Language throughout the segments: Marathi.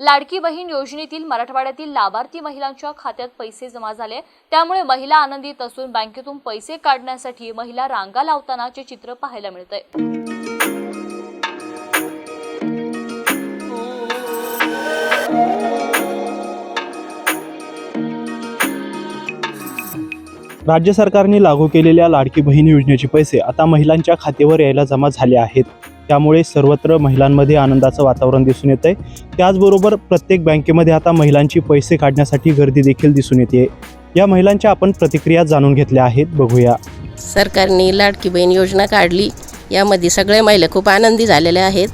लाडकी बहीण योजनेतील मराठवाड्यातील लाभार्थी महिलांच्या खात्यात पैसे जमा झाले. त्यामुळे महिला आनंदित असून बँकेतून पैसे काढण्यासाठी महिला रांगा लावतानाचे चित्र पाहायला मिळतंय. राज्य सरकारने लागू केलेल्या लाडकी बहीण योजनेचे पैसे आता महिलांच्या खात्यावर यायला जमा झाले आहेत. त्यामुळे सर्वत्र महिलांमध्ये आनंदाचं वातावरण दिसून येत आहे त्याचबरोबर प्रत्येक बँकेमध्ये आता महिलांची पैसे काढण्यासाठी गर्दी देखील दिसून येते. या महिलांच्या आपण प्रतिक्रिया जाणून घेतल्या आहेत. बघूया. सरकारने लाडकी बहीण योजना काढली. यामध्ये सगळ्या महिला खूप आनंदी झालेल्या आहेत.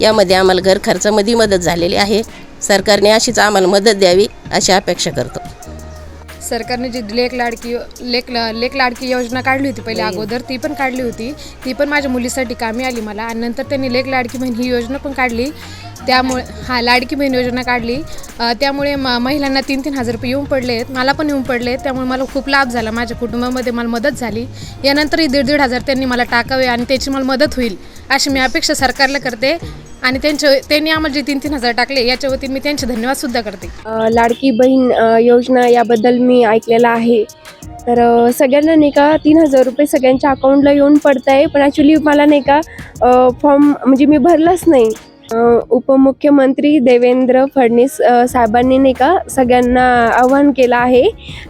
यामध्ये आम्हाला घर खर्चामध्ये मदत झालेली आहे. सरकारने अशीच आम्हाला मदत द्यावी अशी अपेक्षा करतो. सरकारने जी लेक लाडकी लेक लेक लाडकी योजना काढली होती पहिले अगोदर ती पण काढली होती. ती पण माझ्या मुलीसाठी कामी आली मला. आणि नंतर त्यांनी लेक लाडकी बहीण ही योजना पण काढली. त्यामुळे हा लाडकी बहीण योजना काढली. त्यामुळे म महिलांना तीन तीन हजार रुपये येऊन पडले आहेत मला पण येऊन पडले आहेत त्यामुळे मला खूप लाभ झाला. माझ्या कुटुंबामध्ये मला मदत झाली. यानंतरही दीड दीड हजार त्यांनी मला टाकावे आणि त्याची मला मदत होईल अशी मी अपेक्षा सरकारला करते. आणि त्यांच्या त्यांनी आम्हाला जे तीन तीन हजार टाकले याच्या वतीने मी त्यांचे धन्यवादसुद्धा करते. लाडकी बहीण योजना याबद्दल मी ऐकलेलं आहे. तर सगळ्यांना नाही का तीन हजार रुपये सगळ्यांच्या अकाउंटला येऊन पडत आहे पण ॲक्च्युली मला नाही का फॉर्म म्हणजे मी भरलाच नाही. उपमुख्यमंत्री देवेंद्र फडणवीस साहेबांनी नाही का सगळ्यांना आवाहन केलं आहे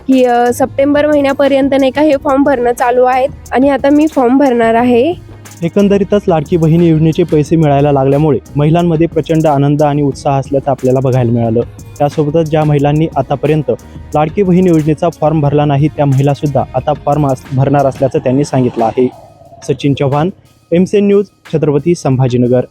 की सप्टेंबर महिन्यापर्यंत नाही का हे फॉर्म भरणं चालू आहेत. आणि आता मी फॉर्म भरणार आहे. एकंदरीतच लाडकी बहीण योजनेचे पैसे मिळायला लागल्यामुळे महिलांमध्ये प्रचंड आनंद आणि उत्साह असल्याचं आपल्याला बघायला मिळालं. त्यासोबतच ज्या महिलांनी आतापर्यंत लाडकी बहीण योजनेचा फॉर्म भरला नाही त्या महिलासुद्धा आता फॉर्म अस भरणार असल्याचं त्यांनी सांगितलं आहे. Sachin Chavan M news Chhatrapati Sambhajinagar.